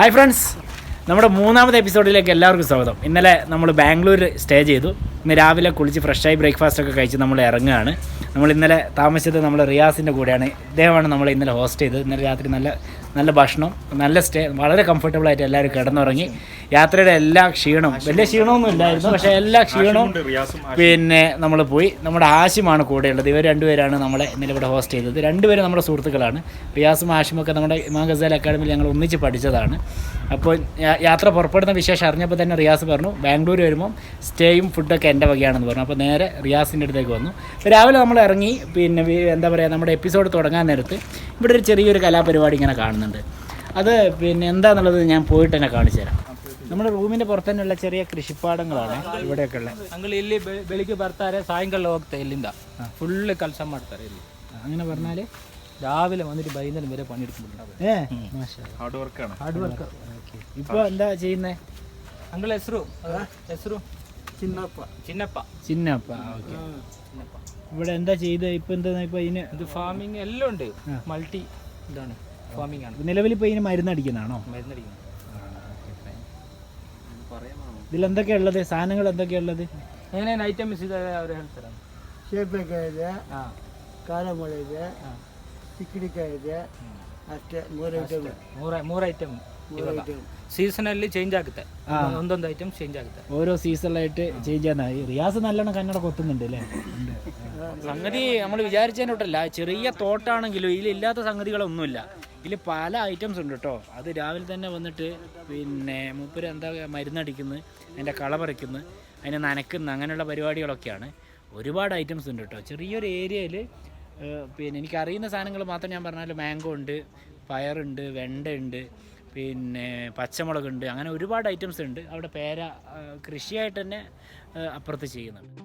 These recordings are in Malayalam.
ഹായ് ഫ്രണ്ട്സ് നമ്മുടെ മൂന്നാമത്തെ എപ്പിസോഡിലേക്ക് എല്ലാവർക്കും സ്വാഗതം. ഇന്നലെ നമ്മൾ ബാംഗ്ലൂർ സ്റ്റേ ചെയ്തു. ഇന്ന് രാവിലെ കുളിച്ച് ഫ്രഷായി ബ്രേക്ക്ഫാസ്റ്റ് ഒക്കെ കഴിച്ച് നമ്മൾ ഇറങ്ങുകയാണ്. നമ്മൾ ഇന്നലെ താമസിച്ചത് നമ്മൾ റിയാസിന്റെ കൂടെയാണ്. ഇദ്ദേഹമാണ് നമ്മൾ ഇന്നലെ ഹോസ്റ്റ് ചെയ്തത്. ഇന്നലെ രാത്രി നല്ല നല്ല ഭക്ഷണം നല്ല സ്റ്റേ വളരെ കംഫർട്ടബിൾ ആയിട്ട് എല്ലാവരും കിടന്നുറങ്ങി. യാത്രയുടെ എല്ലാ ക്ഷീണവും വലിയ ക്ഷീണമൊന്നും ഇല്ലായിരുന്നു പക്ഷേ എല്ലാ ക്ഷീണവും പിന്നെ നമ്മൾ പോയി. നമ്മുടെ ആശിമാണ് കൂടെയുള്ളത് ഇവർ രണ്ടുപേരാണ് നമ്മളെ ഇന്നലെ ഇവിടെ ഹോസ്റ്റ് ചെയ്തത്. രണ്ടുപേരും നമ്മുടെ സുഹൃത്തുക്കളാണ്. റിയാസും ആഷിമൊക്കെ നമ്മുടെ ഇമാം ഗസാൽ അക്കാഡമിയിൽ ഞങ്ങൾ ഒന്നിച്ച് പഠിച്ചതാണ്. അപ്പോൾ യാത്ര പുറപ്പെടുന്ന വിശേഷം അറിഞ്ഞപ്പോൾ തന്നെ റിയാസ് പറഞ്ഞു ബാംഗ്ലൂർ വരുമ്പോൾ സ്റ്റേയും ഫുഡൊക്കെ എന്റെ വകയാണെന്ന് പറഞ്ഞു. അപ്പോൾ നേരെ റിയാസിന്റെ അടുത്തേക്ക് വന്നു. രാവിലെ നമ്മൾ ഇറങ്ങി പിന്നെ എന്താ പറയുക നമ്മുടെ എപ്പിസോഡ് തുടങ്ങാൻ നേരത്ത് ഇവിടെ ഒരു ചെറിയൊരു കലാപരിപാടി ഇങ്ങനെ കാണുന്നുണ്ട് അത് പിന്നെ എന്താണെന്നുള്ളത് ഞാൻ പോയിട്ട് തന്നെ കാണിച്ചു തരാം നമ്മുടെ റൂമിൻ്റെ പുറത്ത് തന്നെയുള്ള ചെറിയ കൃഷിപ്പാടങ്ങളാണ് ഇവിടെയൊക്കെ ഉള്ളത് ಅಂಗಡಿ ಇಲ್ಲಿ ಬೆ- ಬೆಳಿಗ್ಗೆ ಬರ್ತಾರೆ ಸಾಯಂಕಾಲ ಹೋಗ್ತಾರೆ ಇಲ್ಲಿಂದ ಫುಲ್ ಕೆಲಸ ಮಾಡ್ತಾರೆ ಇಲ್ಲಿ അങ്ങനെ പറഞ്ഞാൽ രാവിലെ വന്നിട്ട് വൈകുന്നേരം വരെ പണിയെടുക്കുന്നുണ്ടാവും ഏ മാഷാ ഹാർഡ് വർക്കാണ് ಹಾರ್ಡ್ ವರ್ಕ್ ഇപ്പോൾ എന്താ ചെയ്യുന്നത് ಅಂಗಳ ಹೆಸರು ಹೆಸರು ಚಿನ್ನಪ್ಪ ಚಿನ್ನಪ್ಪ ചിന്നപ്പ ഓക്കെ ഇവിടെ എന്താ ചെയ്ത് ഇപ്പം എന്താ ഇപ്പോൾ ഇതിന് ഇത് ഫാമിംഗ് എല്ലാം ഉണ്ട് മൾട്ടി ഇതാണ് ഫാമിംഗ് ആണ് നിലവിൽ ഇപ്പോൾ ഇതിന് മരുന്ന് അടിക്കുന്നതാണോ മരുന്നടിക്കുന്നത് ഇതിലെന്തൊക്കെയാ ഉള്ളത് സാധനങ്ങൾ എന്തൊക്കെയാ ഉള്ളത് ಏನೇನು ಐಟಮ್ಸ್ ಇದಾವೆ ಅವ್ರು ಹೇಳ್ತಾರೆ ಸೇಬೆಕಾಯಿ ಇದೆ ಹಾಂ ಕಾಲಮಳೆ ಇದೆ ಹಾಂ ಚಿಕ್ಕಡಿಕಾಯಿ ಇದೆ ಅಷ್ಟೇ ಮೂರು ಐಟಮ್ ಮೂರ ಮೂರು ಐಟಮ್ ಇವಾಗ ಐಟಮ್ ಸೀಸನಲ್ಲಿ ಚೇಂಜ್ ಆಗುತ್ತೆ ಒಂದೊಂದು ಐಟಮ್ ಚೇಂಜ್ ಆಗುತ್ತೆ ഓരോ സീസണിലായിട്ട് ചേഞ്ച് ചെയ്യാൻ റിയാസ് നല്ലോണം കന്നഡ കൊത്തുന്നുണ്ട് അല്ലേ സംഗതി നമ്മൾ വിചാരിച്ചതിനോട്ടല്ല ചെറിയ തോട്ടാണെങ്കിലും ഇതിലില്ലാത്ത സംഗതികളൊന്നുമില്ല ഇതിൽ പല ഐറ്റംസ് ഉണ്ട് കേട്ടോ അത് രാവിലെ തന്നെ വന്നിട്ട് പിന്നെ മൂപ്പര് എന്താ മരുന്നടിക്കുന്നത് അതിന്റെ കള പറിക്കുന്നു അതിനെ നനക്കുന്ന അങ്ങനെയുള്ള പരിപാടികളൊക്കെയാണ്. ഒരുപാട് ഐറ്റംസ് ഉണ്ട് കേട്ടോ ചെറിയൊരു ഏരിയയിൽ പിന്നെ എനിക്കറിയുന്ന സാധനങ്ങൾ മാത്രം ഞാൻ പറഞ്ഞാൽ മാംഗോ ഉണ്ട് പയറുണ്ട് വെണ്ടയുണ്ട് പിന്നെ പച്ചമുളകുണ്ട് അങ്ങനെ ഒരുപാട് ഐറ്റംസ് ഉണ്ട്. അവിടെ പേര കൃഷിയായിട്ട് തന്നെ അപ്പുറത്ത് ചെയ്യുന്നുണ്ട്.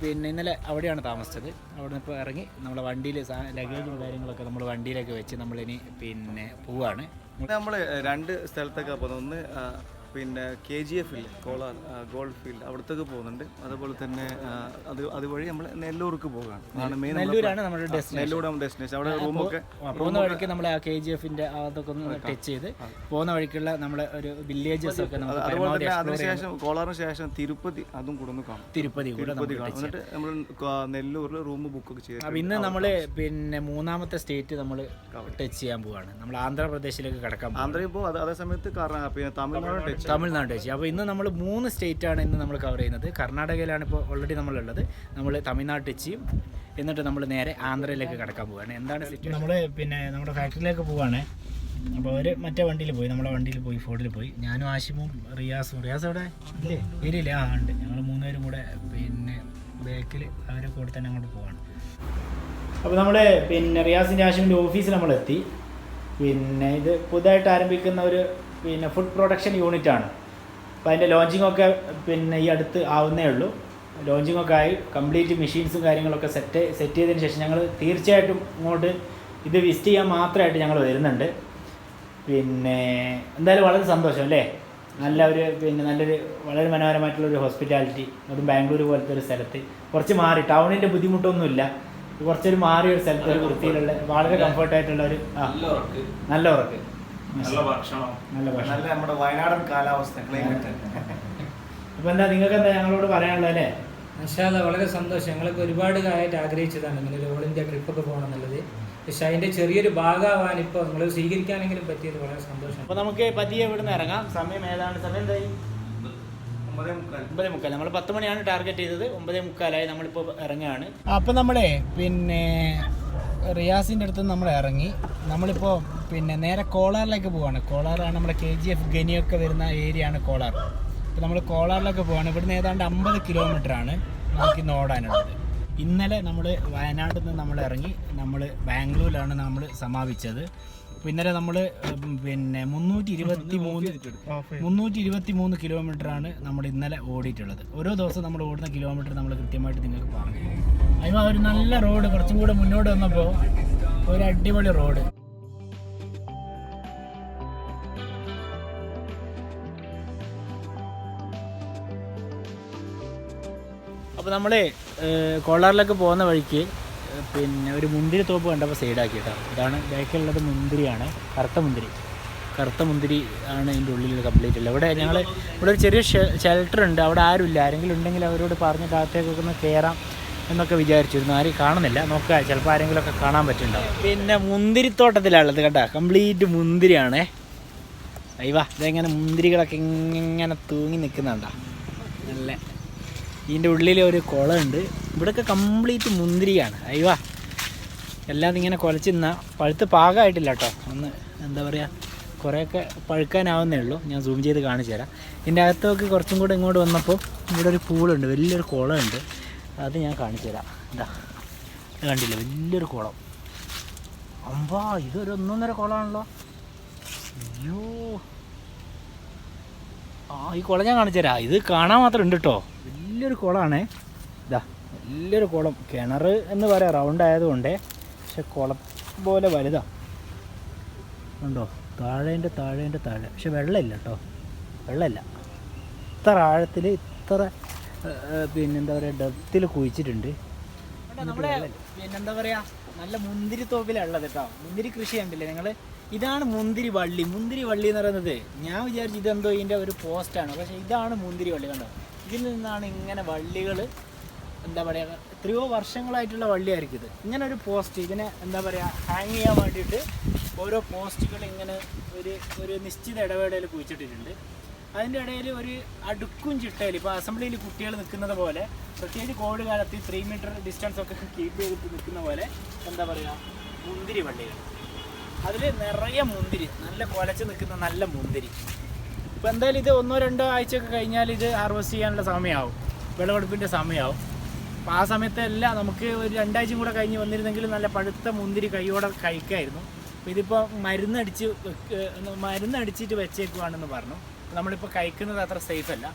പിന്നെ ഇന്നലെ അവിടെയാണ് താമസിച്ചത്. അവിടെ നിന്ന് ഇപ്പോൾ ഇറങ്ങി നമ്മളെ വണ്ടിയിൽ ലഗേജും കാര്യങ്ങളൊക്കെ നമ്മൾ വണ്ടിയിലൊക്കെ വെച്ച് നമ്മളിനി പിന്നെ പോവാണ്. നമ്മൾ രണ്ട് സ്ഥലത്തൊക്കെ പോകുന്നത് ഒന്ന് പിന്നെ കെ ജി എഫ് ഇല്ലേ? കോളാർ ഗോൾഡ് ഫീൽഡ് അവിടത്തേക്ക് പോകുന്നുണ്ട്. അതുപോലെ തന്നെ അത് അതുവഴി നമ്മൾ നെല്ലൂർക്ക് പോകാണ് മെയിൻ നെല്ലൂരാണ് നമ്മുടെ ഡെസ്റ്റിനേഷൻ നെല്ലൂർ ഡെസ്റ്റിനേഷൻ അവിടെ റൂമൊക്കെ പോകുന്ന വഴിക്ക് നമ്മൾ ആ കെ ജി എഫിന്റെ അതൊക്കെ ഒന്ന് ടച്ച് ചെയ്ത് പോകുന്ന വഴിക്കുള്ള നമ്മുടെ ഒരു വില്ലേജസ് ഒക്കെ അതുപോലെ തന്നെ അതിനുശേഷം കോളാറിന് ശേഷം തിരുപ്പതി അതും കൂടെ ഒന്ന് കാണും. തിരുപ്പതി കാണും. എന്നിട്ട് നമ്മൾ നെല്ലൂരിൽ റൂം ബുക്ക് ഒക്കെ ചെയ്ത് ഇന്ന് നമ്മൾ പിന്നെ മൂന്നാമത്തെ സ്റ്റേറ്റ് നമ്മൾ ടച്ച് ചെയ്യാൻ പോവാണ്. നമ്മൾ ആന്ധ്രാപ്രദേശിലേക്ക് കടക്കാൻ പോകും ആന്ധ്രയിൽ പോകും അതേ സമയത്ത് കാരണം പിന്നെ തമിഴ്നാട് ടച്ച് തമിഴ്നാട് വെച്ച് അപ്പോൾ ഇന്ന് നമ്മൾ മൂന്ന് സ്റ്റേറ്റ് ആണ് ഇന്ന് നമ്മൾ കവർ ചെയ്യുന്നത്. കർണാടകയിലാണ് ഇപ്പോൾ ഓൾറെഡി നമ്മളുള്ളത്. നമ്മൾ തമിഴ്നാട് വെച്ചും എന്നിട്ട് നമ്മൾ നേരെ ആന്ധ്രയിലേക്ക് കടക്കാൻ പോവുകയാണ് എന്താണ് നമ്മൾ പിന്നെ നമ്മുടെ ഫാക്ടറിയിലേക്ക് പോവാണ്. അപ്പോൾ അവർ മറ്റേ വണ്ടിയിൽ പോയി നമ്മുടെ വണ്ടിയിൽ പോയി ഫോർഡിൽ പോയി. ഞാനും ആശിമും റിയാസും. റിയാസ് അവിടെ ഇല്ലേ? വരില്ലേ ആ ഉണ്ട്. ഞങ്ങൾ മൂന്നുപേരും കൂടെ പിന്നെ ബാക്കിൽ അവരെ കൂടെ തന്നെ അങ്ങോട്ട് പോവാണ്. അപ്പോൾ നമ്മൾ പിന്നെ റിയാസിന്റെ ആശിമിന്റെ ഓഫീസിൽ നമ്മളെത്തി. പിന്നെ ഇത് പുതുതായിട്ട് ആരംഭിക്കുന്ന ഒരു പിന്നെ ഫുഡ് പ്രൊഡക്ഷൻ യൂണിറ്റ് ആണ്. അപ്പോൾ അതിന്റെ ലോഞ്ചിങ് ഒക്കെ പിന്നെ ഈ അടുത്ത് ആവുന്നേ ഉള്ളൂ. ലോഞ്ചിങ് ഒക്കെ ആയി. കംപ്ലീറ്റ് മെഷീൻസും കാര്യങ്ങളൊക്കെ സെറ്റ് സെറ്റ് ചെയ്തതിന് ശേഷം ഞങ്ങൾ തീർച്ചയായിട്ടും ഇങ്ങോട്ട് ഇത് വിസിറ്റ് ചെയ്യാൻ മാത്രമായിട്ട് ഞങ്ങൾ വരുന്നുണ്ട്. പിന്നെ എന്തായാലും വളരെ സന്തോഷം അല്ലേ? നല്ല ഒരു പിന്നെ നല്ലൊരു വളരെ മനോഹരമായിട്ടുള്ള ഒരു ഹോസ്പിറ്റാലിറ്റി അതും ബാംഗ്ലൂർ പോലത്തെ ഒരു സ്ഥലത്ത്. കുറച്ച് മാറി. ടൗണിന്റെ ബുദ്ധിമുട്ടൊന്നുമില്ല. കുറച്ചൊരു മാറിയ ഒരു സ്ഥലത്ത് ഒരു വൃത്തിയിലുള്ള വളരെ കംഫർട്ടായിട്ടുള്ള ഒരു നല്ല ഉറക്ക്. നല്ല ഭക്ഷണം. നല്ല ഭക്ഷണം. നല്ല നമ്മുടെ വയനാടൻ കാലാവസ്ഥ ക്ലൈമറ്റ് അപ്പൊ എന്താ നിങ്ങൾക്ക് എന്താ ഞങ്ങളോട് പറയാനുള്ളത് അല്ലേ? മഷാല വളരെ സന്തോഷം. ഞങ്ങളൊക്കെ ഒരുപാട് കാലമായിട്ട് ആഗ്രഹിച്ചതാണ് ഇങ്ങനെ ഒരു ഓൾ ഇന്ത്യ ട്രിപ്പൊക്കെ പോകണം എന്നുള്ളത് പക്ഷെ അതിന്റെ ചെറിയൊരു ഭാഗമാവാൻ ഇപ്പോൾ നിങ്ങൾ സ്വീകരിക്കാനെങ്കിലും പറ്റിയത് വളരെ സന്തോഷം അപ്പൊ നമുക്ക് പതിയെ ഇവിടുന്ന് ഇറങ്ങാം. സമയം ഏതാണ് സമയം എന്തായി? ഒമ്പതേ മുക്കാൽ. ഒമ്പതേ മുക്കാൽ. നമ്മൾ പത്ത് മണിയാണ് ടാർഗറ്റ് ചെയ്തത്. ഒമ്പതേ മുക്കാലായി നമ്മളിപ്പോൾ ഇറങ്ങുകയാണ് അപ്പം നമ്മളെ പിന്നെ റിയാസിന്റെ അടുത്ത് നമ്മൾ ഇറങ്ങി. നമ്മളിപ്പോൾ പിന്നെ നേരെ കോളാറിലേക്ക് പോവാണ്. കോളാറാണ് നമ്മുടെ കെ ജി എഫ് ഗനിയൊക്കെ വരുന്ന ഏരിയ ആണ് കോളാർ. അപ്പോൾ നമ്മൾ കോളാറിലേക്ക് പോവാണ്. ഇവിടുന്ന് ഏതാണ്ട് അമ്പത് കിലോമീറ്റർ ആണ് നമുക്ക് ഇന്ന് ഓടാനുള്ളത്. ഇന്നലെ നമ്മൾ വയനാട്ടിൽ നിന്ന് നമ്മൾ ഇറങ്ങി. നമ്മൾ ബാംഗ്ലൂരിലാണ് നമ്മൾ സമാപിച്ചത്. ഇന്നലെ നമ്മൾ പിന്നെ മുന്നൂറ്റി ഇരുപത്തി മൂന്ന് മുന്നൂറ്റി ഇരുപത്തി മൂന്ന് കിലോമീറ്ററാണ് നമ്മൾ ഇന്നലെ ഓടിയിട്ടുള്ളത്. ഓരോ ദിവസം നമ്മൾ ഓടുന്ന കിലോമീറ്റർ നമ്മൾ കൃത്യമായിട്ട് നിങ്ങൾക്ക് പറഞ്ഞു അതിന് ഒരു നല്ല റോഡ് കുറച്ചും കൂടെ മുന്നോട്ട് വന്നപ്പോൾ ഒരു അടിപൊളി റോഡ്. അപ്പോൾ നമ്മൾ കോളാറിലേക്ക് പോകുന്ന വഴിക്ക് പിന്നെ ഒരു മുന്തിരി തോപ്പ് കണ്ടപ്പോൾ സൈഡാക്കി കേട്ടോ ഇതാണ് ബാക്കിലുള്ളത് മുന്തിരിയാണ്. കറുത്ത മുന്തിരി. കറുത്ത മുന്തിരി ആണ് ഇതിന്റെ ഉള്ളിൽ കംപ്ലീറ്റ് ഉള്ളത്. ഇവിടെ ഞങ്ങൾ ഇവിടെ ഒരു ചെറിയ ഷെൽട്ടർ ഉണ്ട്. അവിടെ ആരുമില്ല. ആരെങ്കിലും ഉണ്ടെങ്കിൽ അവരോട് പറഞ്ഞിട്ട് അകത്തേക്കൊക്കെ ഒന്ന് കയറാം എന്നൊക്കെ വിചാരിച്ചിരുന്നു. ആരും കാണുന്നില്ല. നോക്കുക ചിലപ്പോൾ ആരെങ്കിലുമൊക്കെ കാണാൻ പറ്റുന്നുണ്ടാവും പിന്നെ മുന്തിരിത്തോട്ടത്തിലുള്ളത് കേട്ടോ കംപ്ലീറ്റ് മുന്തിരിയാണേ. അയ്യവാ ഇതെങ്ങനെ മുന്തിരികളൊക്കെ ഇങ്ങനെ തൂങ്ങി നിൽക്കുന്നുണ്ടോ. നല്ല. ഇതിന്റെ ഉള്ളിൽ ഒരു കുളമുണ്ട് ഇവിടെയൊക്കെ കംപ്ലീറ്റ് മുന്തിരിയാണ്. അയ്യോ. എല്ലാം ഇങ്ങനെ കുലച്ച് നിന്നാൽ പഴുത്ത് പാകമായിട്ടില്ല കേട്ടോ ഒന്ന് എന്താ പറയുക കുറേയൊക്കെ പഴുക്കാനാവുന്നേ ഉള്ളൂ. ഞാൻ സൂം ചെയ്ത് കാണിച്ചു തരാം. ഇതിന്റെ അകത്തൊക്കെ കുറച്ചും കൂടെ ഇങ്ങോട്ട് വന്നപ്പോൾ ഇവിടെ ഒരു പൂളുണ്ട് വലിയൊരു കുളമുണ്ട്. അത് ഞാൻ കാണിച്ചു തരാം. എന്താ കണ്ടില്ല? വലിയൊരു കുളം. അമ്പാ ഇതൊരു ഒന്നൊന്നര കുളമാണല്ലോ. അയ്യോ. ആ ഈ കുളം ഞാൻ കാണിച്ചു തരാം. ഇത് കാണാൻ മാത്രം ഉണ്ട് കേട്ടോ വലിയൊരു കുളമാണേ. വലിയൊരു കുളം. കിണർ എന്ന് പറയാം റൗണ്ട് ആയതുകൊണ്ട് പക്ഷെ കുളം പോലെ വലുതാ. ഉണ്ടോ താഴേന്റെ താഴേന്റെ താഴെ. പക്ഷെ വെള്ളമില്ല കേട്ടോ. വെള്ളമില്ല. ഇത്ര ആഴത്തിൽ ഇത്ര പിന്നെന്താ പറയുക ഡെപ്തിൽ കുഴിച്ചിട്ടുണ്ട്. നമ്മുടെ പിന്നെന്താ പറയുക നല്ല മുന്തിരി തോപ്പിലുള്ളത് കേട്ടോ. മുന്തിരി കൃഷി കണ്ടില്ലേ നിങ്ങൾ ഇതാണ് മുന്തിരി വള്ളി. മുന്തിരി വള്ളി എന്ന് പറയുന്നത് ഞാൻ വിചാരിച്ചു ഇതെന്തോ ഇതിന്റെ ഒരു പോസ്റ്റാണ് പക്ഷേ ഇതാണ് മുന്തിരി വള്ളി കണ്ടോ? ഇതിൽ നിന്നാണ് ഇങ്ങനെ വള്ളികൾ എന്താ പറയുക എത്രയോ വർഷങ്ങളായിട്ടുള്ള വള്ളിയായിരിക്കും ഇത്. ഇങ്ങനെ ഒരു പോസ്റ്റ് ഇതിനെ എന്താ പറയുക ഹാങ് ചെയ്യാൻ വേണ്ടിയിട്ട് ഓരോ പോസ്റ്റുകൾ ഇങ്ങനെ ഒരു ഒരു നിശ്ചിത ഇടവേളയിൽ കുഴിച്ചിട്ടിട്ടുണ്ട്. അതിന്റെ ഇടയിൽ ഒരു അടുക്കും ചിട്ടയിൽ ഇപ്പോൾ അസംബ്ലിയിൽ കുട്ടികൾ നിൽക്കുന്നത് പോലെ പ്രത്യേകിച്ച് കോവിഡ് കാലത്ത് ത്രീ മീറ്റർ ഡിസ്റ്റൻസ് ഒക്കെ കീപ്പ് ചെയ്തിട്ട് നിൽക്കുന്ന പോലെ എന്താ പറയുക മുന്തിരി വള്ളികൾ. അതിൽ നിറയെ മുന്തിരി നല്ല കുലച്ച് നിൽക്കുന്ന നല്ല മുന്തിരി. ഇപ്പോൾ എന്തായാലും ഇത് ഒന്നോ രണ്ടോ ആഴ്ചയൊക്കെ കഴിഞ്ഞാൽ ഇത് ഹാർവെസ്റ്റ് ചെയ്യാനുള്ള സമയമാവും. വിളവെടുപ്പിന്റെ സമയമാവും. അപ്പോൾ ആ സമയത്തെല്ലാം നമുക്ക് ഒരു രണ്ടാഴ്ചയും കൂടെ കഴിഞ്ഞ് വന്നിരുന്നെങ്കിൽ നല്ല പഴുത്ത മുന്തിരി കൈയോടെ കഴിക്കായിരുന്നു. അപ്പോൾ ഇതിപ്പോൾ മരുന്നടിച്ച് മരുന്നടിച്ചിട്ട് വെച്ചേക്കുവാണെന്ന് പറഞ്ഞു. നമ്മളിപ്പോൾ കഴിക്കുന്നത് അത്ര സേഫ് അല്ല.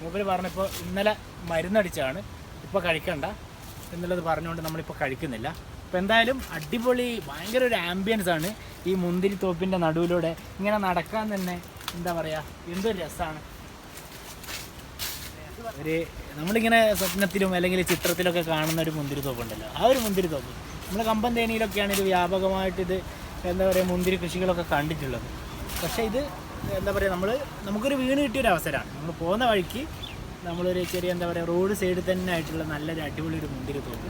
മൂപ്പര് പറഞ്ഞപ്പോൾ ഇന്നലെ മരുന്നടിച്ചാണ് ഇപ്പോൾ കഴിക്കണ്ട എന്നുള്ളത് പറഞ്ഞുകൊണ്ട് നമ്മളിപ്പോൾ കഴിക്കുന്നില്ല. അപ്പോൾ എന്തായാലും അടിപൊളി ഭയങ്കര ഒരു ആംബിയൻസ് ആണ് ഈ മുന്തിരി തോപ്പിന്റെ നടുവിലൂടെ ഇങ്ങനെ നടക്കാൻ തന്നെ എന്താ പറയുക എന്തൊരു രസമാണ് ഒരു നമ്മളിങ്ങനെ സ്വപ്നത്തിലും അല്ലെങ്കിൽ ചിത്രത്തിലൊക്കെ കാണുന്ന ഒരു മുന്തിരി തോപ്പുണ്ടല്ലോ. ആ ഒരു മുന്തിരി തോപ്പ്. നമ്മൾ കമ്പം തേനിയിലൊക്കെയാണ് ഇത് വ്യാപകമായിട്ട് ഇത് എന്താ പറയുക മുന്തിരി കൃഷികളൊക്കെ കണ്ടിട്ടുള്ളത്. പക്ഷേ ഇത് എന്താ പറയുക നമ്മൾ നമുക്കൊരു വീണ് കിട്ടിയൊരു അവസരമാണ് നമ്മൾ പോകുന്ന വഴിക്ക് നമ്മളൊരു ചെറിയ എന്താ പറയുക റോഡ് സൈഡിൽ തന്നെ ആയിട്ടുള്ള നല്ലൊരു അടിപൊളി ഒരു മുന്തിരി തോപ്പ്.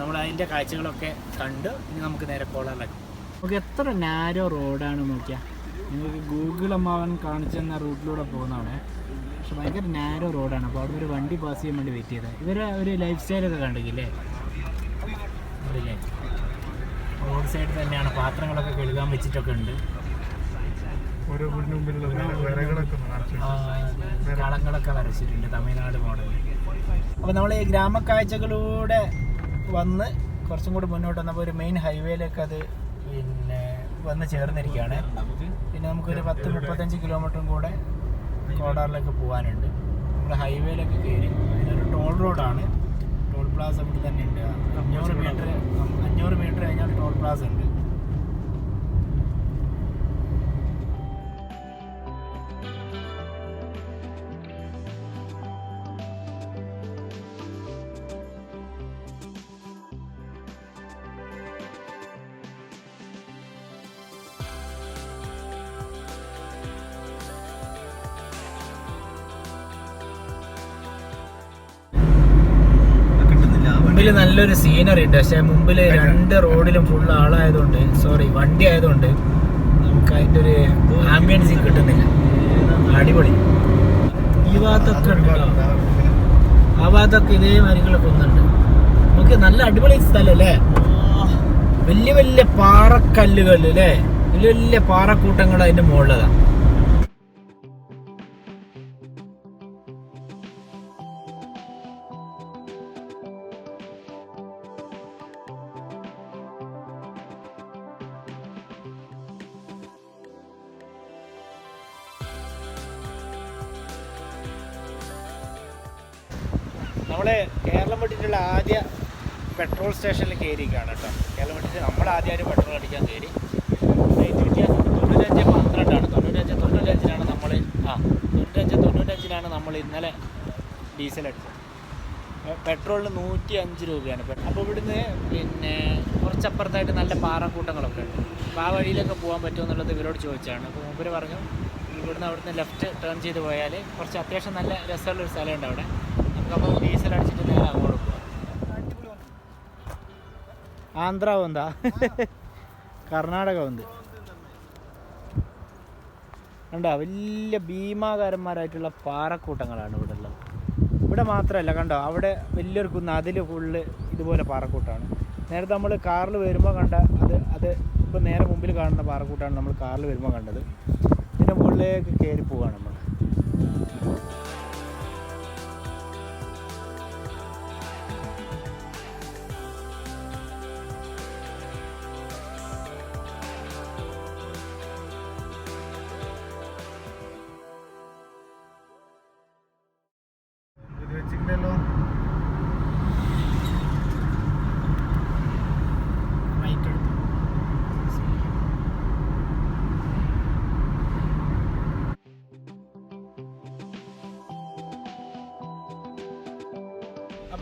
നമ്മൾ അതിന്റെ കാഴ്ചകളൊക്കെ കണ്ട്. ഇനി നമുക്ക് നേരെ കോളറിലാക്കും നമുക്ക് എത്ര നാരോ റോഡാണ് നോക്കിയാൽ നിങ്ങൾക്ക് ഗൂഗിൾ അമ്മാവൻ കാണിച്ചെന്ന റൂട്ടിലൂടെ പോകുന്നതാണ്. പക്ഷെ ഭയങ്കര നാരോ റോഡാണ് അപ്പോൾ അവിടെ ഒരു വണ്ടി പാസ് ചെയ്യാൻ വേണ്ടി വെയിറ്റ് ചെയ്തത്. ഇവരെ ഒരു ലൈഫ് സ്റ്റൈലൊക്കെ കണ്ടില്ലേ? റോഡ് സൈഡ് തന്നെയാണ്. പാത്രങ്ങളൊക്കെ കഴുകാൻ വെച്ചിട്ടൊക്കെ ഉണ്ട്. ഓരോ വീടിന് മുമ്പിലുള്ള കളങ്ങളൊക്കെ വരച്ചിട്ടുണ്ട് തമിഴ്നാട് മോഡൽ അപ്പോൾ നമ്മൾ ഈ ഗ്രാമക്കാഴ്ചകളിലൂടെ വന്ന് കുറച്ചും കൂടി മുന്നോട്ട് വന്നപ്പോൾ ഒരു മെയിൻ ഹൈവേയിലൊക്കെ അത് പിന്നെ വന്ന് ചേർന്നിരിക്കുകയാണ്. പിന്നെ നമുക്കൊരു പത്ത് മുപ്പത്തഞ്ച് കിലോമീറ്ററും കൂടെ കോടാറിലേക്ക് പോകാനുണ്ട് നമ്മൾ ഹൈവേയിലൊക്കെ കയറി ഇതൊരു ടോൾ റോഡാണ്. ടോൾ പ്ലാസ ഇവിടെ തന്നെ ഉണ്ട് അഞ്ഞൂറ് മീറ്റർ അഞ്ഞൂറ് മീറ്റർ കഴിഞ്ഞാൽ ടോൾ പ്ലാസ ഉണ്ട്. മുമ്പിൽ നല്ലൊരു സീനറി ഉണ്ട്. പക്ഷെ മുമ്പിൽ രണ്ട് റോഡിലും ഫുൾ ആളായതുകൊണ്ട് സോറി വണ്ടി ആയതുകൊണ്ട് നമുക്ക് അതിന്റെ ഒരു ആംബിയൻസ് കിട്ടുന്നില്ല. അടിപൊളി. ഈ ഭാഗത്തൊക്കെ ഉണ്ട് ഇതേ ആ ഭാഗത്തൊക്കെ ഇതേമാതിരിക്കുള്ള കുന്നുണ്ട്. നമുക്ക് നല്ല അടിപൊളി സ്ഥലല്ലേ? വലിയ വലിയ പാറക്കല്ലുകൾ അല്ലേ? വലിയ വലിയ പാറക്കൂട്ടങ്ങൾ അതിന്റെ മുകളിലതാ. നമ്മൾ കേരളം വിട്ടിട്ടുള്ള ആദ്യ പെട്രോൾ സ്റ്റേഷനിൽ കയറിയിരിക്കുകയാണ് കേട്ടോ. കേരളം വിട്ടിട്ട് നമ്മൾ ആദ്യമായിട്ട് പെട്രോൾ അടിക്കാൻ കയറി റേറ്റ് വ്യത്യാസം തൊണ്ണൂറ്റഞ്ച് പന്ത്രണ്ടാണ്. തൊണ്ണൂറ്റഞ്ച് തൊണ്ണൂറ്റഞ്ചിനാണ് നമ്മൾ ആ തൊണ്ണൂറ്റഞ്ച് തൊണ്ണൂറ്റഞ്ചിനാണ് നമ്മൾ ഇന്നലെ ഡീസൽ അടിച്ചത്. പെട്രോളിന് നൂറ്റി അഞ്ച് രൂപയാണ്. അപ്പോൾ ഇവിടുന്ന് പിന്നെ കുറച്ചപ്പുറത്തായിട്ട് നല്ല പാറക്കൂട്ടങ്ങളൊക്കെ ഉണ്ട്. അപ്പോൾ ആ വഴിയിലൊക്കെ പോകാൻ പറ്റുമോ എന്നുള്ളത് ഇവരോട് ചോദിച്ചാണ്. അപ്പോൾ മൂപ്പര് പറഞ്ഞു ഇവിടുന്ന് അവിടുന്ന് ലെഫ്റ്റ് ടേൺ ചെയ്ത് പോയാൽ കുറച്ച് അത്യാവശ്യം നല്ല രസമുള്ളൊരു സ്ഥലമുണ്ട് അവിടെ. നമുക്കപ്പോൾ ഡീസൽ അടിച്ചിട്ട് നേരെ അങ്ങോട്ട് പോകാം ആന്ധ്ര എന്താ കർണാടക ഉണ്ട് കണ്ടോ വലിയ ഭീമാകാരന്മാരായിട്ടുള്ള പാറക്കൂട്ടങ്ങളാണ് ഇവിടെ ഉള്ളത് ഇവിടെ മാത്രമല്ല കണ്ടോ അവിടെ വലിയൊരു കുന്ന് അതിൽ ഫുള്ള് ഇതുപോലെ പാറക്കൂട്ടമാണ് നേരത്തെ നമ്മൾ കാറിൽ വരുമ്പോൾ കണ്ട അത് അത് ഇപ്പോൾ നേരെ മുമ്പിൽ കാണുന്ന പാറക്കൂട്ടാണ് നമ്മൾ കാറിൽ വരുമ്പോൾ കണ്ടത്. ഇതിന്റെ മുകളിലേക്ക് കയറി പോവുകയാണ് നമ്മൾ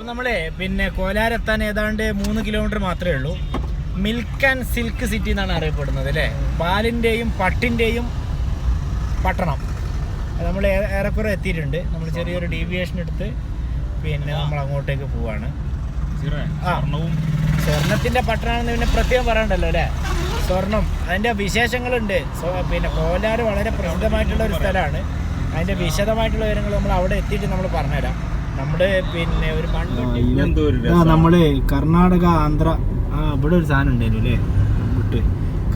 അപ്പം നമ്മളെ പിന്നെ കോലാരെത്താൻ ഏതാണ്ട് മൂന്ന് കിലോമീറ്റർ മാത്രമേ ഉള്ളൂ. മിൽക്ക് ആൻഡ് സിൽക്ക് സിറ്റി എന്നാണ് അറിയപ്പെടുന്നത് അല്ലേ? പാലിന്റെയും പട്ടിന്റെയും പട്ടണം. നമ്മൾ ഏറെക്കുറെ എത്തിയിട്ടുണ്ട്. നമ്മൾ ചെറിയൊരു ഡീവിയേഷൻ എടുത്ത് പിന്നെ നമ്മൾ അങ്ങോട്ടേക്ക് പോവാണ്. സ്വർണവും സ്വർണത്തിന്റെ പട്ടണമാണെന്ന് പിന്നെ പ്രത്യേകം പറയണ്ടല്ലോ അല്ലേ? സ്വർണം. അതിന്റെ വിശേഷങ്ങളുണ്ട്. പിന്നെ കോലാർ വളരെ പ്രസിദ്ധമായിട്ടുള്ള ഒരു സ്ഥലമാണ്. അതിന്റെ വിശദമായിട്ടുള്ള വിവരങ്ങൾ നമ്മൾ അവിടെ എത്തിയിട്ട് നമ്മൾ പറഞ്ഞുതരാം. നമ്മുടെ പിന്നെ ഒരു നമ്മൾ കർണാടക ആന്ധ്ര ആ ഇവിടെ ഒരു സാധനം ഉണ്ടായിരുന്നു അല്ലേ? വിട്ട്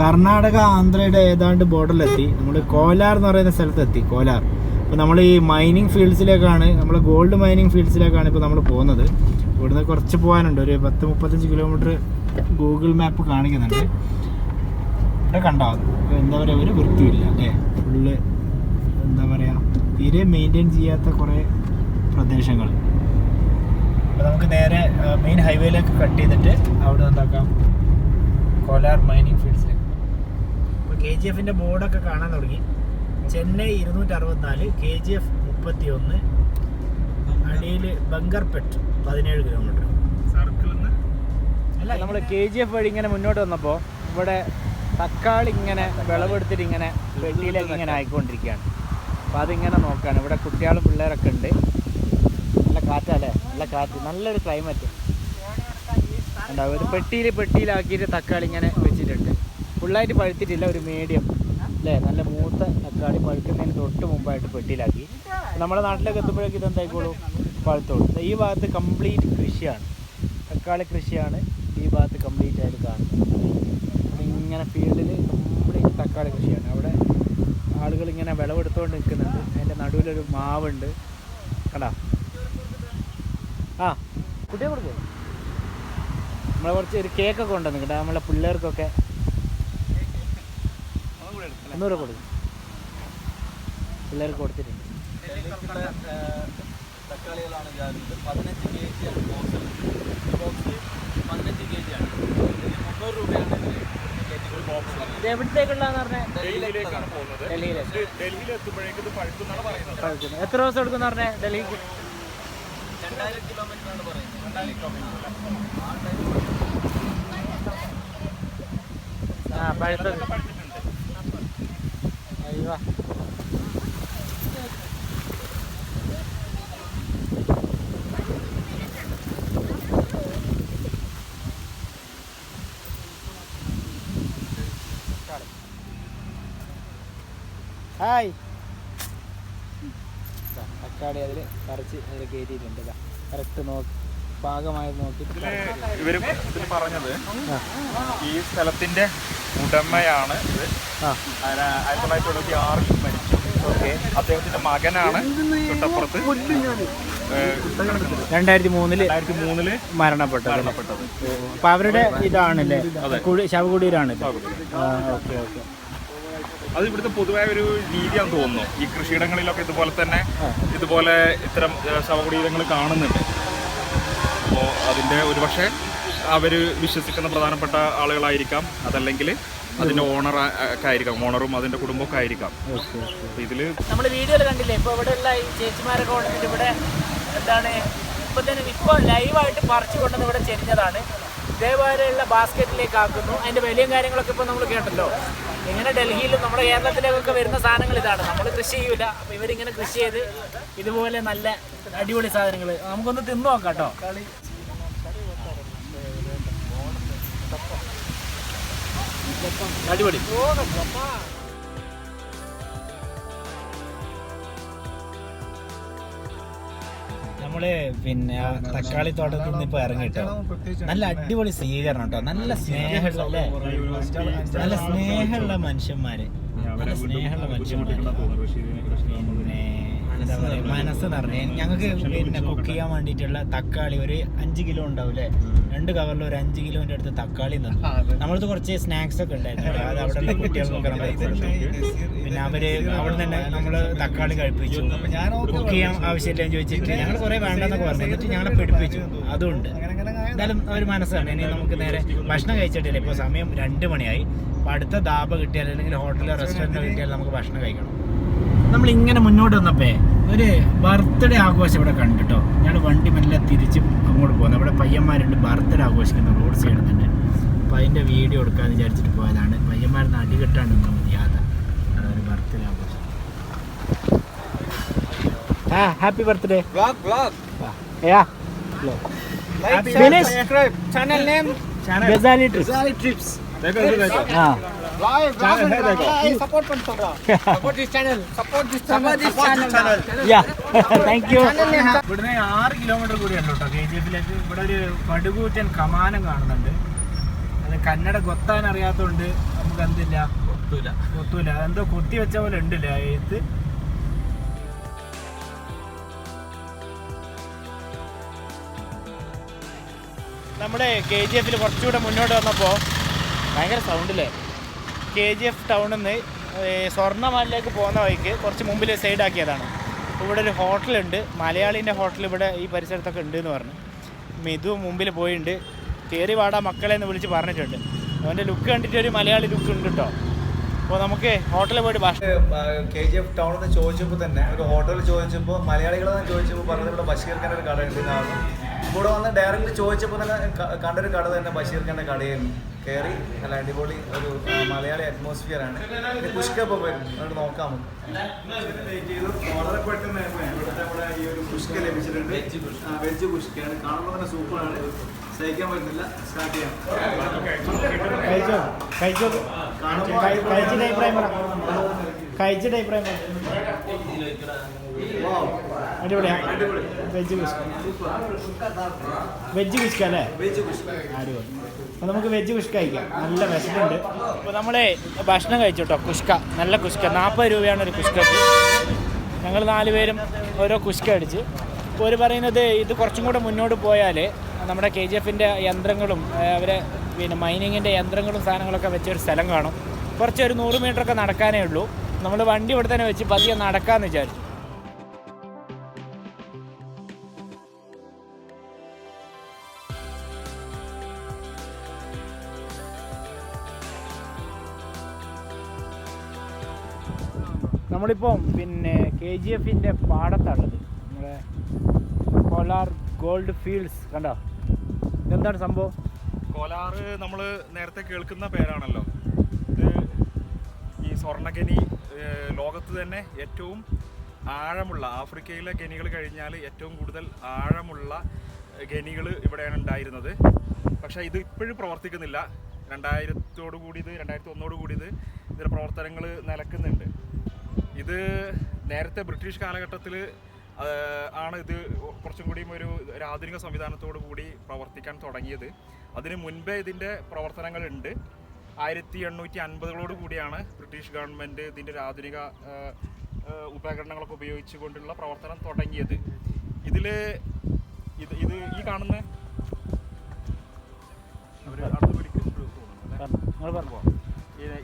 കർണാടക ആന്ധ്രയുടെ ഏതാണ്ട് ബോർഡറിലെത്തി നമ്മൾ കോലാർ എന്ന് പറയുന്ന സ്ഥലത്തെത്തി കോലാർ. അപ്പോൾ നമ്മൾ ഈ മൈനിങ് ഫീൽഡ്സിലേക്കാണ് നമ്മൾ ഗോൾഡ് മൈനിങ് ഫീൽഡ്സിലേക്കാണ് ഇപ്പോൾ നമ്മൾ പോകുന്നത്. ഇവിടുന്ന് കുറച്ച് പോകാനുണ്ട്. ഒരു പത്ത് മുപ്പത്തഞ്ച് കിലോമീറ്റർ ഗൂഗിൾ മാപ്പ് കാണിക്കുന്നുണ്ട്. ഇവിടെ കണ്ടോ? എന്താ പറയുക ഒരു വൃത്തിയില്ല അല്ലേ? ഫുള്ള് എന്താ പറയുക തീരെ മെയിന്റെയിൻ ചെയ്യാത്ത കുറേ പ്രദേശങ്ങൾ. അപ്പോൾ നമുക്ക് നേരെ മെയിൻ ഹൈവേയിലേക്ക് കട്ട് ചെയ്തിട്ട് അവിടെ എന്താക്കാം? കോലാർ മൈനിങ് ഫീൽഡ്സിലേക്ക് അപ്പോൾ കെ ജി എഫിന്റെ ബോർഡൊക്കെ കാണാൻ തുടങ്ങി. ചെന്നൈ ഇരുന്നൂറ്റി അറുപത്തിനാല് കെ ജി എഫ് മുപ്പത്തി ഒന്ന് അടിയിൽ ബങ്കർപെട്ട് പതിനേഴ് കിലോമീറ്റർ അല്ല നമ്മൾ കെ ജി എഫ് വഴി ഇങ്ങനെ മുന്നോട്ട് വന്നപ്പോൾ ഇവിടെ തക്കാളി ഇങ്ങനെ വിളവെടുത്തിട്ട് ഇങ്ങനെ വെള്ളിയിലേക്ക് ഇങ്ങനെ ആയിക്കൊണ്ടിരിക്കുകയാണ്. അപ്പോൾ അതിങ്ങനെ നോക്കുകയാണ് ഇവിടെ കുട്ടികളും പിള്ളേരൊക്കെ ഉണ്ട്. നല്ല കാറ്റല്ലേ? നല്ല കാറ്റ്. നല്ലൊരു ക്ലൈമറ്റ് ഉണ്ടാവും ഒരു പെട്ടിയിൽ പെട്ടിയിലാക്കിയിട്ട് തക്കാളി ഇങ്ങനെ വെച്ചിട്ടുണ്ട്. ഫുള്ളായിട്ട് പഴുത്തിട്ടില്ല ഒരു മീഡിയം അല്ലേ? നല്ല മൂത്ത തക്കാളി പഴുക്കുന്നതിന് തൊട്ട് മുമ്പായിട്ട് പെട്ടിയിലാക്കി. നമ്മുടെ നാട്ടിലൊക്കെ എത്തുമ്പോഴേക്കും ഇതെന്തായിക്കോളൂ? പഴുത്തോളൂ. ഈ ഭാഗത്ത് കംപ്ലീറ്റ് കൃഷിയാണ്. തക്കാളി കൃഷിയാണ് ഈ ഭാഗത്ത് കംപ്ലീറ്റ് ആയിട്ട് കാണുന്നത്. ഇങ്ങനെ ഫീൽഡിൽ കംപ്ലീറ്റ് തക്കാളി കൃഷിയാണ്. അവിടെ ആളുകൾ ഇങ്ങനെ വിളവെടുത്തുകൊണ്ട് നിൽക്കുന്നുണ്ട്. അതിന്റെ നടുവിലൊരു മാവുണ്ട്. കണ്ടാ? ആ കുട്ടിയെ കൊടുക്കും. നമ്മളെ കുറച്ച് ഒരു കേക്കൊക്കെ കേട്ടോ നമ്മളെ പിള്ളേർക്കൊക്കെ. ഒന്നുകൂടെ കൊടുക്കും. പിള്ളേർക്ക് കൊടുത്തിട്ടുണ്ട്. തക്കാളികളാണ് ജാതിയത് പതിനഞ്ച് കെ ജി ആണ് ബോക്സ് ബോക്സ് പതിനഞ്ച് കെ ജി ആണ് മുന്നൂറ് രൂപയാണ് ബോക്സ് ഇത് എവിടത്തേക്കുള്ളതെന്ന് പറഞ്ഞാൽ ഡൽഹിയിലേക്കാണ് പോകുന്നത്. ഡൽഹിയിലേക്ക്. ഇത് ഡൽഹിയിൽ എത്തുമ്പോഴേക്കും ഇത് പഴുക്കുന്നാണ് പറയുന്നത്. എത്ര ദിവസം എടുക്കും പറഞ്ഞേ ഡൽഹിക്ക്? രണ്ടായിരം കിലോമീറ്റർ ആണ് പറയുന്നത്. രണ്ടായിരം കിലോമീറ്റർ. ആ പഴുത്തത്. അയ്യോ. ഹായ്. അക്കാടി തക്കാളി അതിൽ പറിച്ച് അതിൽ കയറ്റിയിട്ടുണ്ട് കറക്റ്റ് നോക്കി ഭാഗമായി നോക്കി. ഇവർ ഇതിൽ പറഞ്ഞത് ഈ സ്ഥലത്തിന്റെ ഉടമയാണ് ഇത്. ആയിരത്തി തൊള്ളായിരത്തി തൊണ്ണൂറ്റി ആറിൽ മരിച്ചു. അദ്ദേഹത്തിന്റെ മകനാണ് തൊട്ടപ്പുറത്ത്. രണ്ടായിരത്തി മൂന്നിൽ രണ്ടായിരത്തി മൂന്നിൽ മരണപ്പെട്ടത്. മരണപ്പെട്ടത്. അപ്പൊ അവരുടെ ഇതാണല്ലേ? ശവകുടീരാണ് ഓക്കെ ഓക്കെ. അത് ഇവിടുത്തെ പൊതുവായ ഒരു രീതിയാന്ന് തോന്നുന്നു. ഈ കൃഷിയിടങ്ങളിലൊക്കെ ഇതുപോലെ തന്നെ ഇതുപോലെ ഇത്തരം ശവകുടീരങ്ങൾ കാണുന്നുണ്ട്. അപ്പോൾ അതിന്റെ ഒരുപക്ഷെ അവർ വിശ്വസിക്കുന്ന പ്രധാനപ്പെട്ട ആളുകളായിരിക്കാം. അതല്ലെങ്കിൽ അതിന്റെ ഓണർ ഒക്കെ ആയിരിക്കാം. ഓണറും അതിന്റെ കുടുംബമൊക്കെ ആയിരിക്കാം. അപ്പോൾ ഇതിൽ നമ്മൾ വീഡിയോയിൽ കണ്ടില്ലേ? ഇപ്പോൾ ഇവിടെ ഉള്ള ഈ ചേച്ചിമാരൊക്കെ കൊണ്ടിട്ട് ഇവിടെ എന്താണ് ഇപ്പൊ തന്നെ ഇപ്പൊ ലൈവായിട്ട് പറിച്ചു കൊണ്ടുവന്ന് ഇവിടെ ചെരിഞ്ഞതാണ്. ഇതേപോലെയുള്ള ബാസ്ക്കറ്റിലേക്ക് ആക്കുന്നു അതിന്റെ വിലയും കാര്യങ്ങളൊക്കെ ഇപ്പൊ നമ്മൾ കേട്ടല്ലോ. ഇങ്ങനെ ഡൽഹിയിലും നമ്മുടെ കേരളത്തിലേക്കൊക്കെ വരുന്ന സാധനങ്ങൾ ഇതാണ്. നമ്മൾ കൃഷി ചെയ്യൂല. അപ്പൊ ഇവരിങ്ങനെ കൃഷി ചെയ്ത് ഇതുപോലെ നല്ല അടിപൊളി സാധനങ്ങൾ നമുക്കൊന്ന് തിന്നു നോക്കാം കേട്ടോ. അടിപൊളി. നമ്മൾ പിന്നെ തക്കാളി തോട്ടത്തിൽ നിന്ന് ഇപ്പൊ ഇറങ്ങിട്ടോ. നല്ല അടിപൊളി സ്വീകരണം കേട്ടോ. നല്ല സ്നേഹമുള്ള അല്ലേ നല്ല സ്നേഹമുള്ള മനുഷ്യന്മാര്. നല്ല സ്നേഹമുള്ള മനുഷ്യന്മാര്. പിന്നെ എന്താ മനസ്സ് നിറഞ്ഞ ഞങ്ങൾക്ക് പിന്നെ കുക്ക് ചെയ്യാൻ വേണ്ടിയിട്ടുള്ള തക്കാളി ഒരു അഞ്ച് കിലോ ഉണ്ടാവില്ലേ രണ്ട് കവറിൽ ഒരു അഞ്ച് കിലോന്റെ അടുത്ത് തക്കാളി നമ്മളത് കുറച്ച് സ്നാക്സ് ഒക്കെ ഉണ്ടായിരുന്നു. അത് അവിടെയുള്ള കുട്ടികൾക്കൊക്കെ നമ്മൾ പിന്നെ അവർ അവിടെ തന്നെ നമ്മൾ തക്കാളി കഴിപ്പിച്ചു. കുക്ക് ചെയ്യാൻ ആവശ്യമില്ലെന്ന് ചോദിച്ചിട്ട് ഞങ്ങൾ കുറെ വേണ്ടെന്നൊക്കെ പറഞ്ഞു. എന്നിട്ട് ഞങ്ങളെ പിടിപ്പിച്ചു. അതുണ്ട് എന്തായാലും ഒരു മനസ്സാണ്. ഇനി നമുക്ക് നേരെ ഭക്ഷണം കഴിച്ചിട്ടില്ല. ഇപ്പോൾ സമയം രണ്ട് മണിയായി. അപ്പോൾ അടുത്ത ദാബ കിട്ടിയാൽ അല്ലെങ്കിൽ ഹോട്ടലോ റെസ്റ്റോറന്റോ കിട്ടിയാൽ നമുക്ക് ഭക്ഷണം കഴിക്കണം. നമ്മൾ ഇങ്ങനെ മുന്നോട്ട് വന്നപ്പേ ഒരു ബർത്ത്ഡേ ആഘോഷം ഇവിടെ കണ്ടിട്ടോ. ഞാൻ വണ്ടി മെല്ലെ തിരിച്ച് അങ്ങോട്ട് പോകുന്നത് അവിടെ പയ്യന്മാരുണ്ട് ബർത്ത്ഡേ ആഘോഷിക്കുന്ന റോഡ് സൈഡിൽ തന്നെ അപ്പോൾ അതിന്റെ വീഡിയോ എടുക്കാമെന്ന് വിചാരിച്ചിട്ട് പോയതാണ്. പയ്യന്മാരുടെ അടികെട്ടാണ് നിന്നാൽ മതി യാത അതൊരു ബർത്ത്ഡേ ആഘോഷം. ആ ഹാപ്പി ബർത്ത്ഡേ. Vlog, vlog. യാ Like, Finish. subscribe. Channel name. Gazali trip ഇവിടുന്ന് ആറ് കിലോമീറ്റർ കൂടിയല്ലോ കേട്ടോ. കെ ജി എഫിലേക്ക് ഇവിടെ ഒരു പടുകൂറ്റൻ കമാനം കാണുന്നുണ്ട്. അത് കന്നഡ കൊത്താൻ അറിയാത്തോണ്ട് നമുക്ക് എന്തില്ല? കൊത്തൂല. കൊത്തൂല. എന്തോ കൊത്തി വെച്ച പോലെ ഉണ്ടല്ലേ എഴുത്ത് നമ്മുടെ കെ ജി എഫിൽ കുറച്ചുകൂടെ മുന്നോട്ട് വന്നപ്പോൾ ഭയങ്കര സൗണ്ടില്ലേ കെ ജി എഫ് ടൗണിൽ നിന്ന് സ്വർണമാലിലേക്ക് പോകുന്ന വഴിക്ക് കുറച്ച് മുമ്പിൽ സൈഡാക്കിയതാണ് ഇവിടെ ഒരു ഹോട്ടലുണ്ട് മലയാളീന്റെ ഹോട്ടൽ ഇവിടെ ഈ പരിസരത്തൊക്കെ ഉണ്ട് എന്ന് പറഞ്ഞു. മിതു മുമ്പിൽ പോയിട്ടുണ്ട് കയറി വാടാ മക്കളെ എന്ന് വിളിച്ച് പറഞ്ഞിട്ടുണ്ട്. അവന്റെ ലുക്ക് കണ്ടിട്ട് ഒരു മലയാളി ലുക്ക് ഉണ്ട് കേട്ടോ അപ്പോൾ നമുക്ക് ഹോട്ടലിൽ പോയിട്ട് ഭക്ഷണം കെ ജി എഫ് ടൗണിൽ നിന്ന് ചോദിച്ചപ്പോൾ തന്നെ ഒരു ഹോട്ടലിൽ ചോദിച്ചപ്പോൾ മലയാളികളെന്ന് ചോദിച്ചപ്പോൾ പറഞ്ഞത് ഇവിടെ ബഷീർ ഖാന്റെ ഒരു കട ഉണ്ടെന്നാണ് ഇവിടെ വന്ന് ഡയറക്റ്റ് ചോദിച്ചപ്പോൾ തന്നെ കണ്ടൊരു കട തന്നെ ബഷീർ ഖാന്റെ കടയായിരുന്നു. കയറി നല്ല അടിപൊളി ഒരു മലയാളി അറ്റ്മോസ്ഫിയർ ആണ്. പുഷ്കപ്പ് കുഷ്കപ്പോൾ വരും. അങ്ങോട്ട് നോക്കാം വളരെ പെട്ടെന്ന് ഇവിടുത്തെ നമ്മുടെ ഈ ഒരു പുഷ്ക ലഭിച്ചിട്ടുണ്ട് വെജ് പുഷ്കയാണ് കാണുമ്പോൾ തന്നെ സൂപ്പറാണ് സഹിക്കാൻ പറ്റുന്നില്ല സ്റ്റാർട്ട് ചെയ്യാം കഴിച്ചോ കഴിച്ചോ കഴി- കഴിച്ചിട്ട് അഭിപ്രായം പറ. കഴിച്ചിട്ട് അഭിപ്രായം പറ വെജ് കുഷ്ക വെജ് കുഷ്ക അല്ലേ? അപ്പൊ കുഷ്ക അടിപൊളി. അപ്പോൾ നമുക്ക് വെജ് കുഷ്ക കഴിക്കാം. നല്ല വിശപ്പുണ്ട്. അപ്പോൾ നമ്മളെ ഭക്ഷണം കഴിച്ചു കേട്ടോ കുഷ്ക നല്ല കുഷ്ക നാൽപ്പത് രൂപയാണ് ഒരു കുഷ്കക്ക് ഞങ്ങൾ നാലുപേരും ഓരോ കുഷ്ക അടിച്ച്. ഒരു പറയുന്നത് ഇത് കുറച്ചും കൂടെ മുന്നോട്ട് പോയാൽ നമ്മുടെ കെ ജി എഫിന്റെ യന്ത്രങ്ങളും അവരെ പിന്നെ മൈനിങ്ങിന്റെ യന്ത്രങ്ങളും സാധനങ്ങളൊക്കെ വെച്ചൊരു സ്ഥലം കാണും. കുറച്ചൊരു നൂറ് മീറ്ററൊക്കെ നടക്കാനേ ഉള്ളൂ. നമ്മൾ വണ്ടി ഇവിടെ തന്നെ വെച്ച് പതിയെ നടക്കാമെന്ന് വിചാരിച്ചു. നമ്മളിപ്പോൾ പിന്നെ കെ ജി എഫിന്റെ പാടത്താണുള്ളത്. നമ്മുടെ കോലാർ ഗോൾഡ് ഫീൽഡ്സ് കണ്ടോ? ഇതെന്താണ് സംഭവം? കോലാറ് നമ്മൾ നേരത്തെ കേൾക്കുന്ന പേരാണല്ലോ. ഇത് ഈ സ്വർണഖനി ഏഹ്, ലോകത്ത് തന്നെ ഏറ്റവും ആഴമുള്ള ആഫ്രിക്കയിലെ ഖനികൾ കഴിഞ്ഞാൽ ഏറ്റവും കൂടുതൽ ആഴമുള്ള ഖനികൾ ഇവിടെയാണ് ഉണ്ടായിരുന്നത്. പക്ഷേ ഇത് ഇപ്പോഴും പ്രവർത്തിക്കുന്നില്ല. രണ്ടായിരത്തോടു കൂടി ഇത് രണ്ടായിരത്തി ഒന്നോട് കൂടി ഇത് ഇതിന്റെ പ്രവർത്തനങ്ങൾ നിലക്കുന്നുണ്ട്. ഇത് നേരത്തെ ബ്രിട്ടീഷ് കാലഘട്ടത്തിൽ ആണ് ഇത് കുറച്ചും കൂടിയും ഒരു ഒരു ആധുനിക സംവിധാനത്തോടു കൂടി പ്രവർത്തിക്കാൻ തുടങ്ങിയത്. അതിന് മുൻപേ ഇതിന്റെ പ്രവർത്തനങ്ങളുണ്ട്. ആയിരത്തി എണ്ണൂറ്റി അൻപതുകളോട് കൂടിയാണ് ബ്രിട്ടീഷ് ഗവൺമെന്റ് ഇതിന്റെ ഒരു ആധുനിക ഉപകരണങ്ങളൊക്കെ ഉപയോഗിച്ചുകൊണ്ടുള്ള പ്രവർത്തനം തുടങ്ങിയത്. ഇതിൽ ഇത് ഇത് ഈ കാണുന്ന അടുത്ത്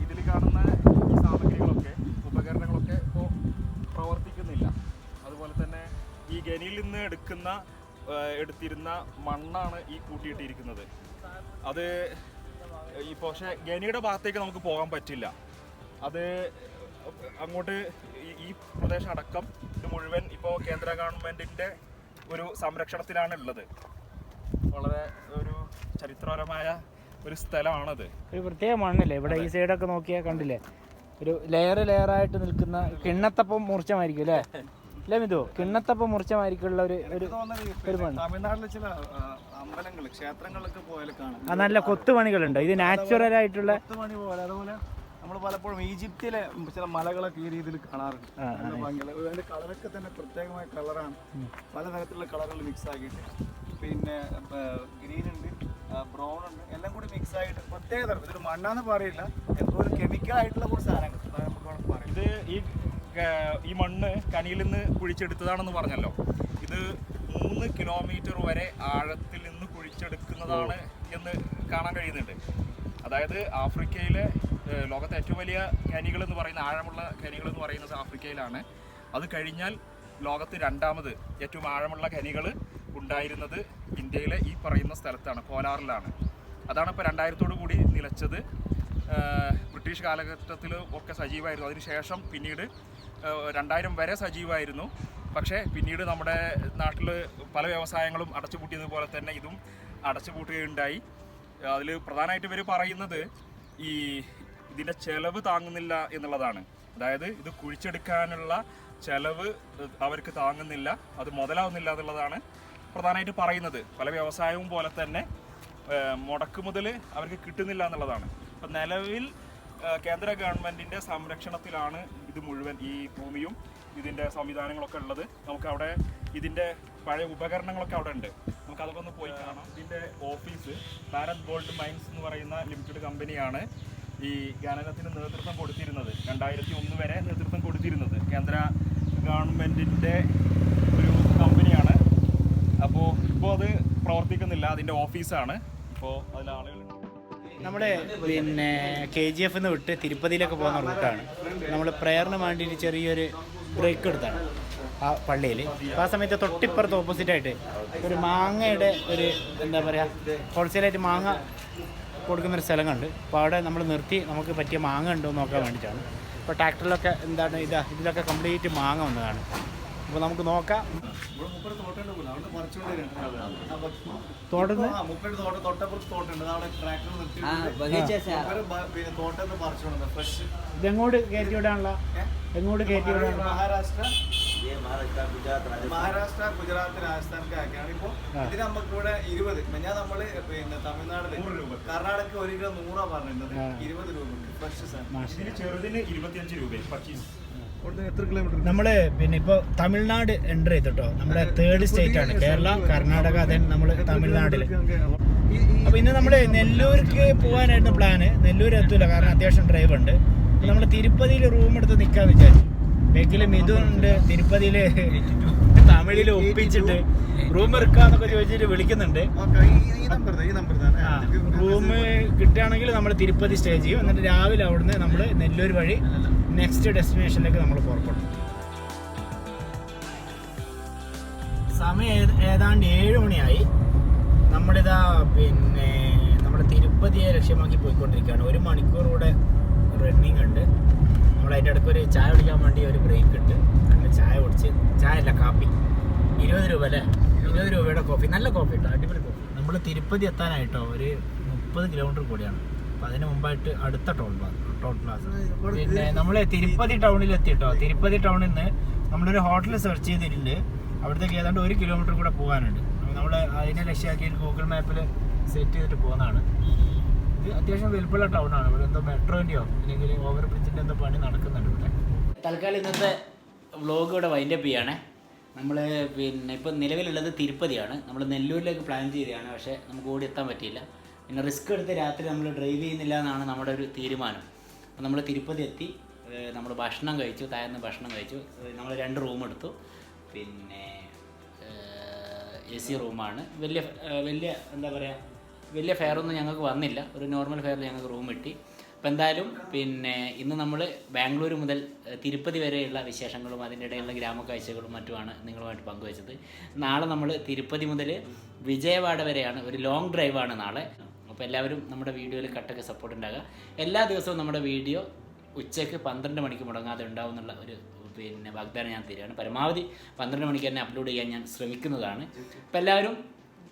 ഇതിൽ കാണുന്ന ഈ സാമഗ്രികളൊക്കെ ഉപകരണങ്ങളൊക്കെ ഇപ്പോൾ പ്രവർത്തിക്കുന്നില്ല. അതുപോലെ തന്നെ ഈ ഖനിയിൽ നിന്ന് എടുക്കുന്ന എടുത്തിരുന്ന മണ്ണാണ് ഈ കൂട്ടിയിട്ടിരിക്കുന്നത്. അത് ഈ പക്ഷേ ഖനിയുടെ ഭാഗത്തേക്ക് നമുക്ക് പോകാൻ പറ്റില്ല. അത് അങ്ങോട്ട് ഈ- ഈ പ്രദേശം അടക്കം ഇത് മുഴുവൻ ഇപ്പോൾ കേന്ദ്ര ഗവൺമെന്റിന്റെ ഒരു സംരക്ഷണത്തിലാണ് ഉള്ളത് വളരെ ഒരു ചരിത്രപരമായ ഒരു സ്ഥലമാണത്. ഒരു പ്രത്യേക മണ്ണല്ലേ? ഇവിടെ ഈ സൈഡൊക്കെ നോക്കിയാൽ കണ്ടില്ലേ? ഒരു ലെയർ ലെയർ ആയിട്ട് നിൽക്കുന്ന കിണ്ണത്തപ്പം മൂർച്ചമായിരിക്കും അല്ലേ? അല്ലേ മിതു? കിണ്ണത്തപ്പം മുറിച്ചമായിരിക്കുള്ള ഒരു ഒരു തമിഴ്നാട്ടിലെ ചില അമ്പലങ്ങൾ ക്ഷേത്രങ്ങളിലൊക്കെ പോയാൽ കാണാം. ആ നല്ല കൊത്തുപണികളുണ്ട് ഇത് നാച്ചുറൽ ആയിട്ടുള്ള കൊത്തുപണി പോലെ. അതുപോലെ നമ്മൾ പലപ്പോഴും ഈജിപ്തിലെ ചില മലകളൊക്കെ ഈ രീതിയിൽ കാണാറുണ്ട്. അതിന്റെ കളറൊക്കെ തന്നെ പ്രത്യേകമായ കളറാണ്. പലതരത്തിലുള്ള കളറുകൾ മിക്സ് ആക്കിയിട്ട് പിന്നെ ഗ്രീൻ ബ്രൗൺ ഉണ്ട്. എല്ലാം കൂടി മിക്സ് ആയിട്ട് പ്രത്യേക തരം. ഇതൊരു മണ്ണാന്ന് പറയില്ല. എന്തോ ഒരു കെമിക്കൽ ആയിട്ടുള്ള കുറച്ച് സാധനങ്ങൾ. നമുക്ക് പറയാം. ഇത് ഈ ഈ മണ്ണ് കനിയിൽ നിന്ന് കുഴിച്ചെടുത്തതാണെന്ന് പറഞ്ഞല്ലോ. ഇത് മൂന്ന് കിലോമീറ്റർ വരെ ആഴത്തിൽ നിന്ന് കുഴിച്ചെടുക്കുന്നതാണ് എന്ന് കാണാൻ കഴിയുന്നുണ്ട്. അതായത് ആഫ്രിക്കയിലെ ലോകത്തെ ഏറ്റവും വലിയ ഖനികൾ എന്ന് പറയുന്ന ആഴമുള്ള ഖനികൾ എന്ന് പറയുന്നത് ആഫ്രിക്കയിലാണ്. അത് കഴിഞ്ഞാൽ ലോകത്ത് രണ്ടാമത് ഏറ്റവും ആഴമുള്ള ഖനികൾ ഉണ്ടായിരുന്നത് ഇന്ത്യയിലെ ഈ പറയുന്ന സ്ഥലത്താണ് കോലാറിലാണ്. അതാണ് ഇപ്പോൾ രണ്ടായിരത്തോടു കൂടി നിലച്ചത്. ബ്രിട്ടീഷ് കാലഘട്ടത്തിൽ ഒക്കെ സജീവമായിരുന്നു. അതിനുശേഷം പിന്നീട് രണ്ടായിരം വരെ സജീവമായിരുന്നു. പക്ഷേ പിന്നീട് നമ്മുടെ നാട്ടിൽ പല വ്യവസായങ്ങളും അടച്ചുപൂട്ടിയതുപോലെ തന്നെ ഇതും അടച്ചുപൂട്ടുകയുണ്ടായി. അതിൽ പ്രധാനമായിട്ട് ഇവർ പറയുന്നത് ഈ ഇതിന്റെ ചെലവ് താങ്ങുന്നില്ല എന്നുള്ളതാണ്. അതായത് ഇത് കുഴിച്ചെടുക്കാനുള്ള ചെലവ് അവർക്ക് താങ്ങുന്നില്ല അത് മുതലാവുന്നില്ല എന്നുള്ളതാണ്. പ്രധാനമായിട്ട് പറയുന്നത്. പല വ്യവസായവും പോലെ തന്നെ മുടക്ക് മുതൽ അവർക്ക് കിട്ടുന്നില്ല എന്നുള്ളതാണ്. അപ്പം നിലവിൽ കേന്ദ്ര ഗവൺമെന്റിന്റെ സംരക്ഷണത്തിലാണ് ഇത് മുഴുവൻ ഈ ഭൂമിയും ഇതിന്റെ സംവിധാനങ്ങളൊക്കെ ഉള്ളത്. നമുക്ക് അവിടെ ഇതിന്റെ പഴയ ഉപകരണങ്ങളൊക്കെ അവിടെ ഉണ്ട്. നമുക്ക് അതൊക്കെ ഒന്ന് പോയി കാണാം. ഇതിന്റെ ഓഫീസ് ഭാരത് ഗോൾഡ് മൈൻസ് എന്ന് പറയുന്ന ലിമിറ്റഡ് കമ്പനിയാണ് ഈ ഖനനത്തിന് നേതൃത്വം കൊടുത്തിരുന്നത്. രണ്ടായിരത്തി ഒന്ന് വരെ നേതൃത്വം കൊടുത്തിരുന്നത്. കേന്ദ്ര ഗവൺമെന്റിന്റെ അപ്പോൾ ഇപ്പോൾ അത് പ്രവർത്തിക്കുന്നില്ല. അതിന്റെ ഓഫീസാണ്. ഇപ്പോൾ അതിൽ നമ്മുടെ പിന്നെ കെ ജി എഫ് എന്ന് വിട്ട് തിരുപ്പതിയിലൊക്കെ പോകുന്ന റൂട്ടാണ്. നമ്മൾ പ്രേയറിന് വേണ്ടിയിട്ട് ചെറിയൊരു ബ്രേക്ക് എടുത്താണ് ആ പള്ളിയിൽ ആ സമയത്ത് തൊട്ടിപ്പുറത്ത് ഓപ്പോസിറ്റായിട്ട് ഒരു മാങ്ങയുടെ ഒരു എന്താ പറയുക ഹോൾസെയിലായിട്ട് മാങ്ങ കൊടുക്കുന്നൊരു സ്ഥലം കണ്ട് അപ്പോൾ അവിടെ നമ്മൾ നിർത്തി നമുക്ക് പറ്റിയ മാങ്ങ ഉണ്ടോ എന്ന് നോക്കാൻ വേണ്ടിയിട്ടാണ്. അപ്പോൾ ട്രാക്ടറിലൊക്കെ എന്താണ് ഇതാ ഇതിലൊക്കെ കംപ്ലീറ്റ് മാങ്ങ വന്നതാണ്. അപ്പോൾ നമുക്ക് നോക്കാം. ഇതെങ്ങോട്ട് കയറ്റി വിടാനുള്ള എങ്ങോട്ട് കയറ്റി വിടാനുള്ള മഹാരാഷ്ട്ര? മഹാരാഷ്ട്ര ഗുജറാത്ത് രാജസ്ഥാനൊക്കെ ആക്കിയാണ് ഇതിന് നമുക്ക് ഇവിടെ ഇരുപത്. ഞാൻ നമ്മൾ പിന്നെ തമിഴ്നാട്ടിൽ കർണാടക ഒരു കിലോ നൂറാ പറഞ്ഞിരുന്നത്. ഇരുപത് രൂപ ഫ്രഷ് സാധനം. ചെറുതിന് ഇരുപത്തിയഞ്ച് രൂപ പച്ചീസ് നമ്മൾ പിന്നെ ഇപ്പൊ തമിഴ്നാട് എന്റർ ചെയ്തിട്ടോ. നമ്മുടെ തേർഡ് സ്റ്റേറ്റ് ആണ്. കേരള കർണാടക ദെൻ നമ്മൾ തമിഴ്നാട്ടിൽ. അപ്പൊ ഇന്ന് നമ്മൾ നെല്ലൂർക്ക് പോകാനായിരുന്നു പ്ലാന് നെല്ലൂർ എത്തൂല കാരണം അത്യാവശ്യം ഡ്രൈവ് ഉണ്ട്. നമ്മൾ തിരുപ്പതിയിൽ റൂം എടുത്ത് നിൽക്കാന്ന് വിചാരിച്ചു. ബേക്കിൽ മിഥു ഉണ്ട് തിരുപ്പതിയിൽ തമിഴിൽ ഒപ്പിച്ചിട്ട് റൂം എടുക്കാന്നൊക്കെ ചോദിച്ചിട്ട് വിളിക്കുന്നുണ്ട്. റൂം കിട്ടുകയാണെങ്കിൽ നമ്മൾ തിരുപ്പതി സ്റ്റേ ചെയ്യും. എന്നിട്ട് രാവിലെ അവിടുന്ന് നമ്മൾ നെല്ലൂർ വഴി നെക്സ്റ്റ് ഡെസ്റ്റിനേഷനിലേക്ക് നമ്മൾ പുറപ്പെടും സമയം ഏത്- ഏതാണ്ട് ഏഴ് മണിയായി. നമ്മളിതാ പിന്നെ നമ്മുടെ തിരുപ്പതിയെ ലക്ഷ്യമാക്കി പോയിക്കൊണ്ടിരിക്കുകയാണ്. ഒരു മണിക്കൂർ കൂടെ റണ്ണിങ് ഉണ്ട്. നമ്മൾ അതിന്റെ ഇടയ്ക്ക് ഒരു ചായ കുടിക്കാൻ വേണ്ടി ഒരു ബ്രേക്ക് ഉണ്ട് അങ്ങനെ ചായ കുടിച്ച് ചായ അല്ല കാപ്പി. ഇരുപത് രൂപ അല്ലേ ഇരുപത് രൂപയുടെ കോഫി. നല്ല കോഫി കേട്ടോ അടിപൊളി കോഫി. നമ്മൾ തിരുപ്പതി എത്താനായിട്ടോ? ഒരു മുപ്പത് കിലോമീറ്റർ കൂടിയാണ്. അപ്പം അതിന് മുമ്പായിട്ട് അടുത്ത ടോൾ ടൗൺ ടോൾ പ്ലാസ പിന്നെ നമ്മൾ തിരുപ്പതി ടൗണിൽ എത്തിട്ടോ തിരുപ്പതി ടൗണിൽ നിന്ന് നമ്മളൊരു ഹോട്ടൽ സെർച്ച് ചെയ്തിട്ടുണ്ട്. അവിടത്തേക്ക് ഏതാണ്ട് ഒരു കിലോമീറ്റർ കൂടെ പോകാനുണ്ട്. നമ്മൾ അതിനെ ലക്ഷ്യമാക്കി ഗൂഗിൾ മാപ്പിൽ സെറ്റ് ചെയ്തിട്ട് പോകുന്നതാണ്. ഇത് അത്യാവശ്യം വലുപ്പമുള്ള ടൗൺ ആണ് ഇവിടെ എന്തോ മെട്രോന്റെയോ അല്ലെങ്കിൽ ഓവർ ബ്രിഡ്ജിന്റെ എന്തോ പണി നടക്കുന്നുണ്ട് ഇവിടെ. തൽക്കാലം ഇന്നത്തെ വ്ലോഗ് ഇവിടെ വൈൻഡപ്പ് ചെയ്യാണ്. നമ്മൾ പിന്നെ ഇപ്പം നിലവിലുള്ളത് തിരുപ്പതിയാണ്. നമ്മൾ നെല്ലൂരിലേക്ക് പ്ലാൻ ചെയ്തതാണ്. പക്ഷേ നമുക്ക് ഓടി എത്താൻ പറ്റിയില്ല. പിന്നെ റിസ്ക് എടുത്ത് രാത്രി നമ്മൾ ഡ്രൈവ് ചെയ്യുന്നില്ല എന്നാണ് നമ്മുടെ ഒരു തീരുമാനം. അപ്പോൾ നമ്മൾ തിരുപ്പതി എത്തി നമ്മൾ ഭക്ഷണം കഴിച്ചു താഴ്ന്ന് ഭക്ഷണം കഴിച്ചു. നമ്മൾ രണ്ട് റൂം എടുത്തു. പിന്നെ എ സി റൂമാണ് വലിയ വലിയ എന്താ പറയുക വലിയ ഫെയറൊന്നും ഞങ്ങൾക്ക് വന്നില്ല. ഒരു നോർമൽ ഫെയറിൽ ഞങ്ങൾക്ക് റൂം കിട്ടി. അപ്പോൾ എന്തായാലും പിന്നെ ഇന്ന് നമ്മൾ ബാംഗ്ലൂർ മുതൽ തിരുപ്പതി വരെയുള്ള വിശേഷങ്ങളും അതിന്റെ ഇടയിലുള്ള ഗ്രാമക്കാഴ്ചകളും മറ്റുമാണ് നിങ്ങളുമായിട്ട് പങ്കുവച്ചത്. നാളെ നമ്മൾ തിരുപ്പതി മുതൽ വിജയവാഡ വരെയാണ് ഒരു ലോങ് ഡ്രൈവാണ് നാളെ. അപ്പോൾ എല്ലാവരും നമ്മുടെ വീഡിയോയിൽ കട്ടൊക്കെ സപ്പോർട്ട് ഉണ്ടാകുക എല്ലാ ദിവസവും നമ്മുടെ വീഡിയോ ഉച്ചയ്ക്ക് പന്ത്രണ്ട് മണിക്ക് മുടങ്ങാതെ ഉണ്ടാവും എന്നുള്ള ഒരു പിന്നെ വാഗ്ദാനം ഞാൻ തരികയാണ്. പരമാവധി പന്ത്രണ്ട് മണിക്ക് തന്നെ അപ്ലോഡ് ചെയ്യാൻ ഞാൻ ശ്രമിക്കുന്നതാണ്. അപ്പോൾ എല്ലാവരും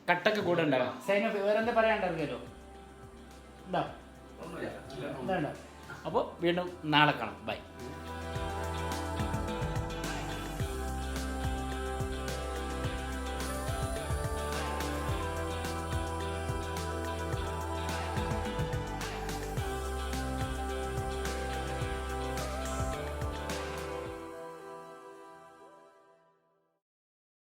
കട്ടൊക്കെ കൂടെ ഉണ്ടാകാം. സൈൻ ഓഫ് വേറെ എന്താ പറയാണ്ടറിയാലോ ഉണ്ടോ അപ്പോൾ വീണ്ടും നാളെ കാണാം. ബൈ